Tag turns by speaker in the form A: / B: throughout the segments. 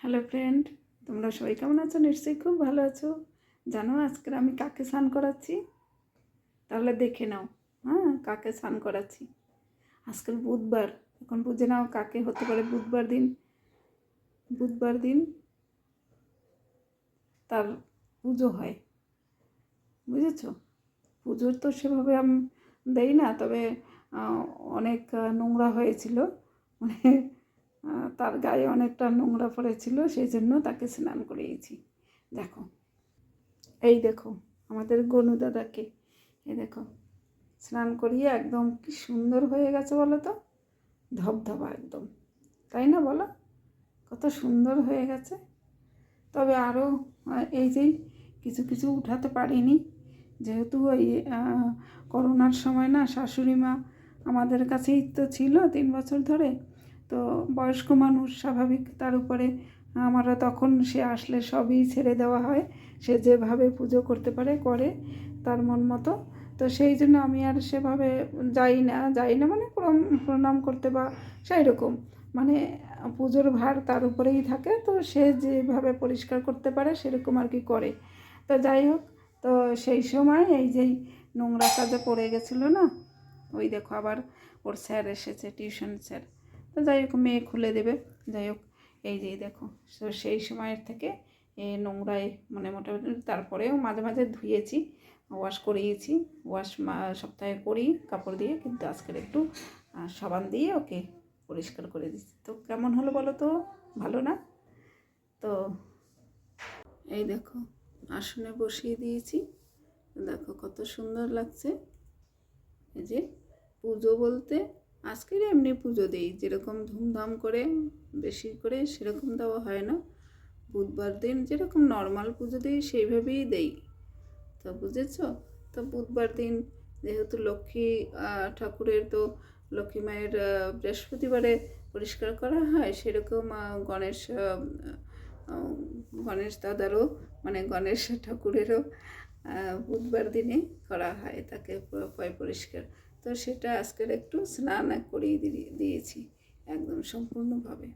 A: Hello friend, তোমরা সবাই কেমন আছো? নিশ্চয়ই খুব ভালো আছো। জানো আজকে আমি কাকে স্নান করাচ্ছি? তাহলে দেখে নাও। হ্যাঁ কাকে স্নান করাচ্ছি? আজকাল বুধবার, এখন বুঝে নাও কাকে হতে পারে বুধবার দিন। বুধবার দিন তার পুজো হয়। বুঝেছ? পুজোর তো সেভাবে আমি, দেই না, তবে অনেক নোংরা হয়েছিল। মানে তার গায়ে অনেকটা নোংরা পড়েছিল, সেই জন্য তাকে স্নান করিয়েছি। দেখো, এই দেখো, আমাদের গনু দাদাকে। এই দেখো, স্নান করিয়ে একদম কি সুন্দর হয়ে গেছে বলো তো? ধবধবা একদম। তাই না বলো? কত সুন্দর হয়ে গেছে। তবে আরও এই যে কিছু কিছু উঠাতে পারিনি। যেহেতু ওই করোনার সময় না শাশুড়ি মা আমাদের কাছেই তো ছিল তিন বছর ধরে। তো বয়স্ক মানুষ স্বাভাবিক, তার উপরে আমরা তখন সে আসলে সবই ছেড়ে দেওয়া হয়। সে যেভাবে পুজো করতে পারে, করে তার মন মতো। তো সেই জন্য আমি আর সেভাবে যাই না যাই না মানে প্রণাম করতে বা সেই রকম। মানে পুজোর ভার তার উপরেই থাকে, তো সে যেভাবে পরিষ্কার করতে পারে সেরকম আর কি করে। তো যাই হোক, তো সেই সময় এই যেই নোংরা কাজে পড়ে গেছিল না, ওই দেখো আবার ওর স্যার এসেছে, টিউশন স্যার। তো যাই হোক, মেয়ে খুলে দেবে। যাই হোক, এই যে দেখো, তো সেই সময়ের থেকে এ নোংরায় মানে মোটামুটি তারপরেও মাঝে মাঝে ধুয়েছি ওয়াশ করিয়েছি ওয়াশ সপ্তাহে করি কাপড় দিয়ে, কিন্তু আজকের একটু সাবান দিয়ে ওকে পরিষ্কার করে দিচ্ছি। তো কেমন হলো বলো তো? ভালো না? তো এই দেখো, আসনে বসিয়ে দিয়েছি। দেখো কত সুন্দর লাগছে। এই যে পুজো বলতে আজকের এমনি পুজো দেই, যেরকম ধুমধাম করে বেশি করে সেরকম দেওয়া হয় না। বুধবার দিন যেরকম নর্মাল পুজো দিই, সেইভাবেই দেই। তো বুঝেছ? তো বুধবার দিন যেহেতু লক্ষ্মী ঠাকুরের তো লক্ষ্মী মায়ের বৃহস্পতিবারে পরিষ্কার করা হয়, সেরকম গণেশ গণেশ দাদারও মানে গণেশ ঠাকুরেরও বুধবার দিনে করা হয় তাকে পরিষ্কার। তো সেটা আজকের একটু স্নান করিয়ে দিয়ে- দিয়েছি একদম সম্পূর্ণভাবে।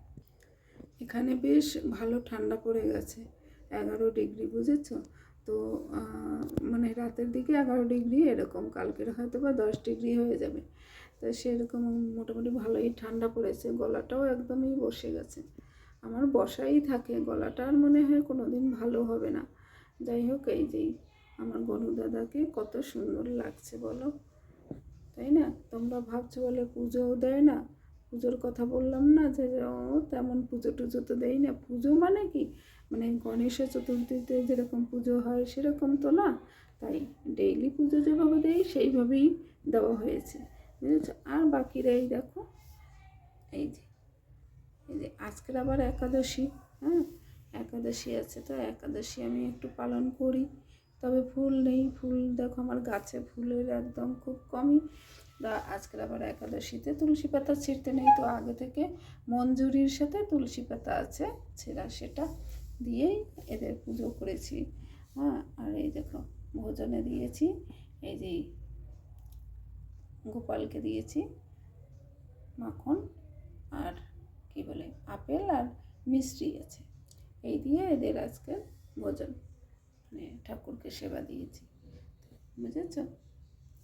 A: এখানে বেশ ভালো ঠান্ডা পড়ে গেছে, এগারো ডিগ্রি বুঝেছ? তো মানে রাতের দিকে এগারো ডিগ্রি এরকম, কালকের হয়তো বা দশ ডিগ্রি হয়ে যাবে। তো সেরকম মোটামুটি ভালোই ঠান্ডা পড়েছে, গলাটাও একদমই বসে গেছে। আমার বসাই থাকে, গলাটা আর মনে হয় কোনো দিন ভালো হবে না। যাই হোক, এই যেই আমার গনু দাদাকে কত সুন্দর লাগছে বলো। তাই না? তোমরা ভাবছ বলে পুজোও দেয় না। পুজোর কথা বললাম না যে ও তেমন পুজো টুজো তো দেয় না। পুজো মানে কি? মানে গণেশ চতুর্থীতে যেরকম পুজো হয় সেরকম তো না। তাই ডেইলি পুজো যেভাবে দেয় সেইভাবেই দেওয়া হয়েছে। বুঝেছ? আর বাকিরা এই দেখো, এই যে এই যে আজকের আবার একাদশী হ্যাঁ? একাদশী আছে তো, একাদশী আমি একটু পালন করি। তবে ফুল নেই, ফুল দেখো আমার গাছে ফুলের একদম খুব কমই। আজকের আবার একাদশীতে তুলসী পাতা ছিঁড়তে নেই, তো আগে থেকে মঞ্জুরির সাথে তুলসী পাতা আছে, ছেঁড়া সেটা দিয়েই এদের পুজো করেছি। হ্যাঁ আর এই দেখো ভোজনে দিয়েছি, এই যে গোপালকে দিয়েছি মাখন আর কি বলে, আপেল আর মিষ্টি আছে। এই দিয়ে এদের আজকে ভোজন। মানে ঠাকুরকে সেবা দিয়েছি। বুঝেছ?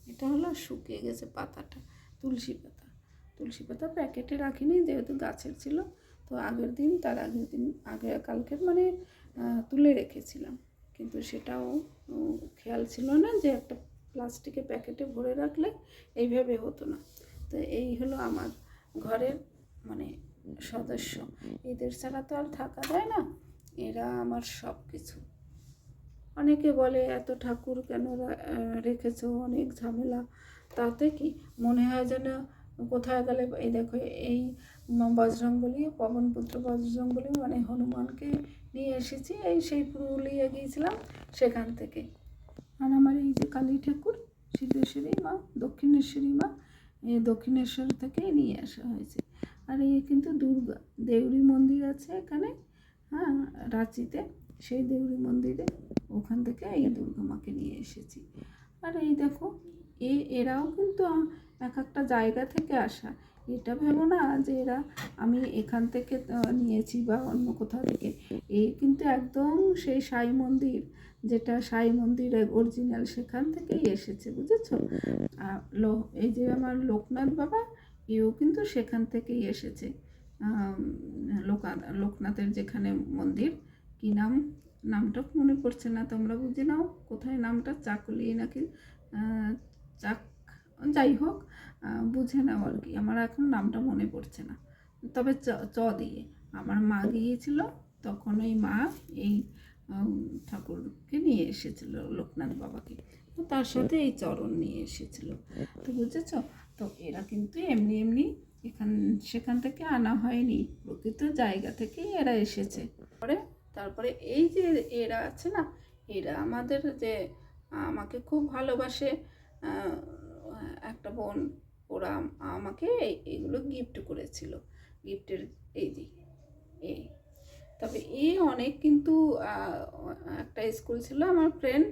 A: এটা হলো শুকিয়ে গেছে পাতাটা, তুলসী পাতা। তুলসী পাতা প্যাকেটে রাখিনি, যেহেতু গাছের ছিল, তো আগের দিন, তার আগের দিন, আগে কালকের মানে তুলে রেখেছিলাম। কিন্তু সেটাও খেয়াল ছিল না যে একটা প্লাস্টিকের প্যাকেটে ভরে রাখলে এইভাবে হতো না। তো এই হলো আমার ঘরের মানে সদস্য। এদের ছাড়া তো আর থাকা যায় না। এরা আমার সব কিছু অনেকে বলে, এত ঠাকুর কেন রেখেছো? অনেক ঝামেলা। তাতে কি মনে হয় যেন কোথায় গেলে, এই দেখো, এই বজরংবলী, পবনপুত্র বজরংবলী মানে হনুমানকে নিয়ে এসেছি। এই সেই পুরুলিয়া গিয়েছিলাম সেখান থেকে। আর আমার এই যে কালী ঠাকুর, সিদ্ধেশ্বরী মা, দক্ষিণেশ্বরী মা এই দক্ষিণেশ্বর থেকেই নিয়ে আসা হয়েছে। আর এই কিন্তু দুর্গা, দেউরি মন্দির আছে এখানে হ্যাঁ রাঁচিতে, সেই দেউরি মন্দিরে। ওখান থেকে এই দুর্গা মাকে নিয়ে এসেছি। আর এই দেখো, এ, এরাও কিন্তু এক একটা জায়গা থেকে আসা। এটা ভেবো না যে এরা আমি এখান থেকে নিয়েছি বা অন্য কোথাও থেকে। এই কিন্তু একদম সেই সাই মন্দির, যেটা সাই মন্দিরের অরিজিনাল সেখান থেকেই এসেছে, বুঝেছ? এই যে আমার লোকনাথ বাবা, এও কিন্তু সেখান থেকেই এসেছে। লোকনাথের যেখানে মন্দির, কি নাম? নামটা মনে পড়ছে না, তোমরা বুঝে নাও কোথায় নামটা চাকলি নাকি চাক, যাই হোক বুঝে নাও আর কি, আমার এখন নামটা মনে পড়ছে না। তবে চ চ দিয়ে, আমার মা গিয়েছিল, তখন ওই মা এই ঠাকুরকে নিয়ে এসেছিল, লোকনাথ বাবাকে। তো তার সাথে এই চরণ নিয়ে এসেছিল। তো বুঝেছ? তো এরা কিন্তু এমনি এমনি এখান, সেখান থেকে আনা হয়নি, প্রকৃত জায়গা থেকেই এরা এসেছে। পরে তারপরে এই যে এরা আছে না, এরা আমাদের যে, আমাকে খুব ভালোবাসে একটা বোন, ওরা আমাকে এগুলো গিফট করেছিল। গিফটের এই যে, এই। তবে এ অনেক কিন্তু একটা স্কুল ছিল আমার ফ্রেন্ড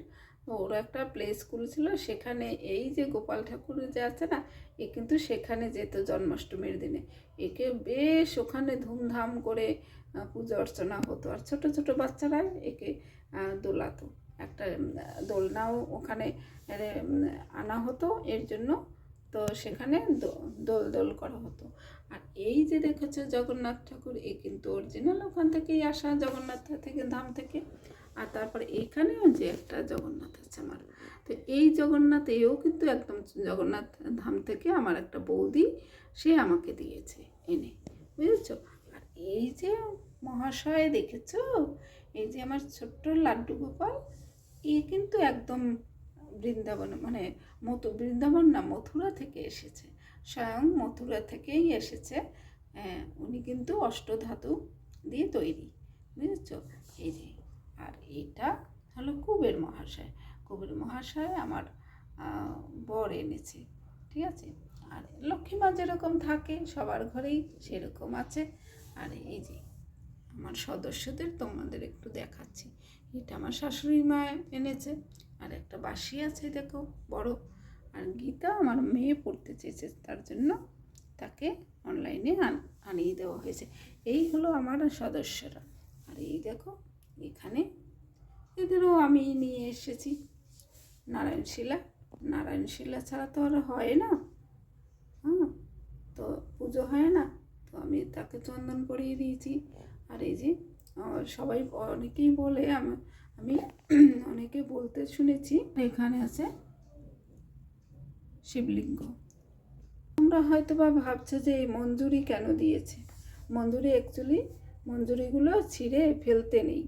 A: ওর একটা প্লে স্কুল ছিল। সেখানে এই যে গোপাল ঠাকুর যে আছে না, এ কিন্তু সেখানে যেত জন্মাষ্টমীর দিনে। একে বেশ ওখানে ধুমধাম করে পুজো অর্চনা হতো। আর ছোট ছোট বাচ্চারা একে দোলাতো। একটা দোলনাও ওখানে আনা হতো। এর জন্য তো সেখানে দোল দোল করা হতো। আর এই যে দেখেছ জগন্নাথ ঠাকুর, এ কিন্তু অরিজিনাল ওখান থেকেই আসা জগন্নাথ থেকে, ধাম থেকে। আর তারপরে এইখানেও যে একটা জগন্নাথ আছে আমার। তো এই জগন্নাথ, এও কিন্তু একদম জগন্নাথ ধাম থেকে আমার একটা বৌদি, সে আমাকে দিয়েছে এনে। বুঝেছ? এই যে মহাশয় দেখেছ? এই যে আমার ছোট্ট লাড্ডু গোপাল এ কিন্তু একদম বৃন্দাবন মানে মতো বৃন্দাবন না মথুরা থেকে এসেছে। স্বয়ং মথুরা থেকেই এসেছে। আহ, উনি কিন্তু অষ্টধাতু দিয়ে তৈরি বুঝেছ? এই যে আর এটা হলো কুবের মহাশয়। কুবের মহাশয় আমার বর এনেছে ঠিক আছে? আর লক্ষ্মীমা যেরকম থাকে সবার ঘরেই সেরকম আছে। আর এই যে আমার সদস্যদের তোমাদের একটু দেখাচ্ছি। এটা আমার শাশুড়ি মা এনেছে, আর একটা বাসি আছে দেখো, বড়। আর গীতা আমার মেয়ে পড়তে চেয়েছে, তার জন্য তাকে অনলাইনে আন- আনিয়ে দেওয়া হয়েছে। এই হলো আমার সদস্যরা। আর এই দেখো, এখানে এদেরও আমি নিয়ে এসেছি। নারায়ণশিলা নারায়ণশিলা ছাড়া তো আর হয় না। হ্যাঁ তো পুজো হয় না? তো আমি তাকে চন্দন করিয়ে দিয়েছি। আর এই যে সবাই অনেকেই বলে, আমি আমি অনেকে বলতে শুনেছি, এখানে আছে শিবলিঙ্গ। তোমরা হয়তো বা ভাবছ যে এই মঞ্জুরি কেন দিয়েছে? মঞ্জুরি অ্যাকচুয়ালি মঞ্জুরিগুলো ছিঁড়ে ফেলতে নেই।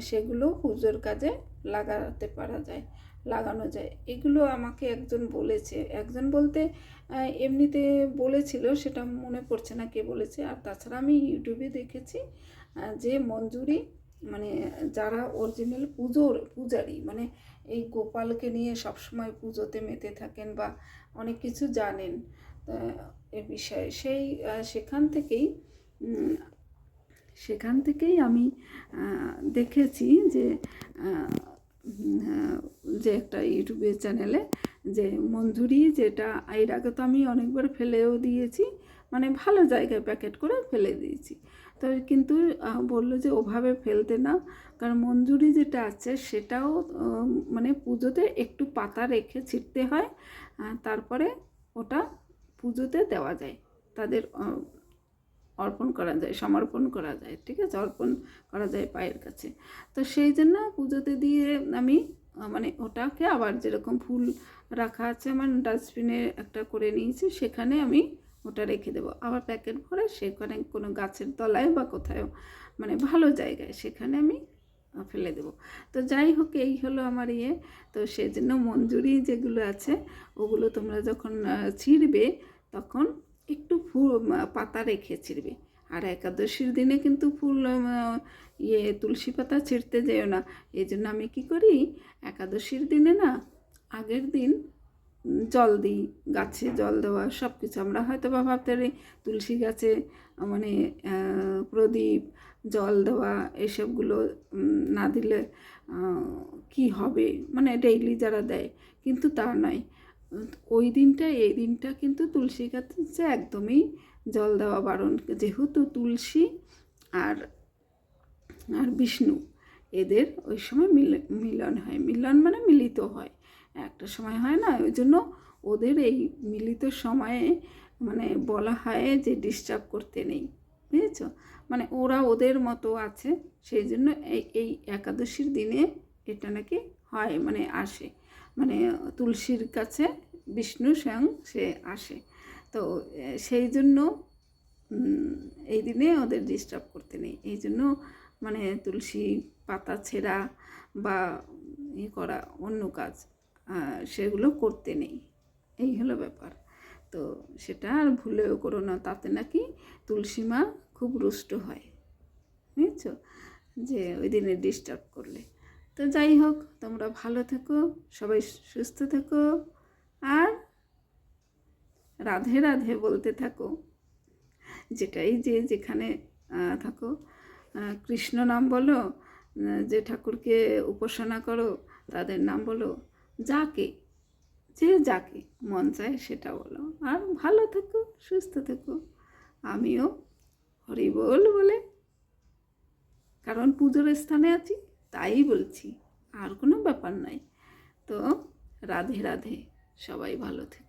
A: সেগুলো পুজোর কাজে লাগাতে পারা যায়। লাগানো যায়। এগুলো আমাকে একজন বলেছে। একজন বলতে এমনিতে বলেছিল, সেটা মনে পড়ছে না কে বলেছে। আর তাছাড়া আমি ইউটিউবে দেখেছি যে মঞ্জুরি মানে যারা অরিজিনাল পুজোর পূজারি মানে এই গোপালকে নিয়ে সবসময় পুজোতে মেতে থাকেন বা অনেক কিছু জানেন এ বিষয়ে সেই সেখান থেকেই সেখান থেকেই আমি দেখেছি যে যে একটা ইউটিউবে চ্যানেলে যে মঞ্জুরি যেটা, এর আগে তো আমি অনেকবার ফেলেও দিয়েছি মানে ভালো জায়গায় প্যাকেট করে ফেলে দিয়েছি। তো কিন্তু বলল যে ওভাবে ফেলতে না, কারণ মঞ্জুরি যেটা আছে সেটাও মানে পুজোতে একটু পাতা রেখে ছিটতে হয় তারপরে ওটা পুজোতে দেওয়া যায়। তাদের অর্পণ করা যায়, সমর্পণ করা যায়, ঠিক আছে? অর্পণ করা যায় পায়ের কাছে। তো সেই জন্য পুজোতে দিয়ে আমি মানে ওটাকে আবার যেরকম ফুল রাখা আছে আমার ডাস্টবিনে একটা করে নিয়েছি, সেখানে আমি ওটা রেখে দেবো। আবার প্যাকেট ভরে সেখানে কোনো গাছের তলায় বা কোথাও মানে ভালো জায়গায় সেখানে আমি ফেলে দেবো। তো যাই হোক, এই হলো আমার ইয়ে। তো সেজন্য মঞ্জুরি যেগুলো আছে, ওগুলো তোমরা যখন ছিঁড়বে তখন একটু ফুল পাতা রেখে ছিঁড়বে। আর একাদশীর দিনে কিন্তু ফুল ইয়ে তুলসী পাতা ছিঁড়তে যেও না। এই জন্য আমি কী করি, একাদশীর দিনে না, আগের দিন জল দিই। গাছে জল দেওয়া সব কিছু আমরা হয়তো বা ভাবতে পারি, তুলসী গাছে মানে প্রদীপ, জল দেওয়া, এসবগুলো না দিলে কি হবে? মানে ডেইলি যারা দেয়। কিন্তু তা নয়। ওই দিনটা, এই দিনটা কিন্তু তুলসী গাছে একদমই জল দেওয়া বারণ। যেহেতু তুলসী আর আর বিষ্ণু, এদের ওই সময় মিল, মিলন হয়। মিলন মানে মিলিত হয়। একটা সময় হয় না, ওই জন্য ওদের এই মিলিত সময়ে মানে বলা হয় যে ডিস্টার্ব করতে নেই। বুঝেছ? মানে ওরা ওদের মতো আছে, সেই জন্য এই এই একাদশীর দিনে এটা নাকি হয় মানে আসে। মানে তুলসীর কাছে বিষ্ণু স্বয়ং সে আসে। তো সেই জন্য এই দিনে ওদের ডিস্টার্ব করতে নেই। এই জন্য মানে তুলসী পাতা ছেঁড়া বা ই করা অন্য কাজ সেগুলো করতে নেই। এই হলো ব্যাপার। তো, সেটা আর ভুলেও করো না। তাতে নাকি তুলসী মা খুব রুষ্ট হয়। বুঝেছ? যে ওই দিনে ডিস্টার্ব করলে। তো যাই হোক, তোমরা ভালো থেকো, সবাই সুস্থ থেকো আর রাধে রাধে বলতে থাকো। যেটাই যে যেখানে থাকো। কৃষ্ণ নাম বলো যে ঠাকুরকে উপাসনা করো, তাদের নাম বলো, যাকে, যে যাকে মন চায় সেটা বলো। আর ভালো থেকো, সুস্থ থেকো। আমিও হরিবোল বলে, কারণ পুজোর স্থানে আছি। তাই বলছি আর কোনো ব্যাপার নাই তো রাধে রাধে সবাই ভালো থেকো।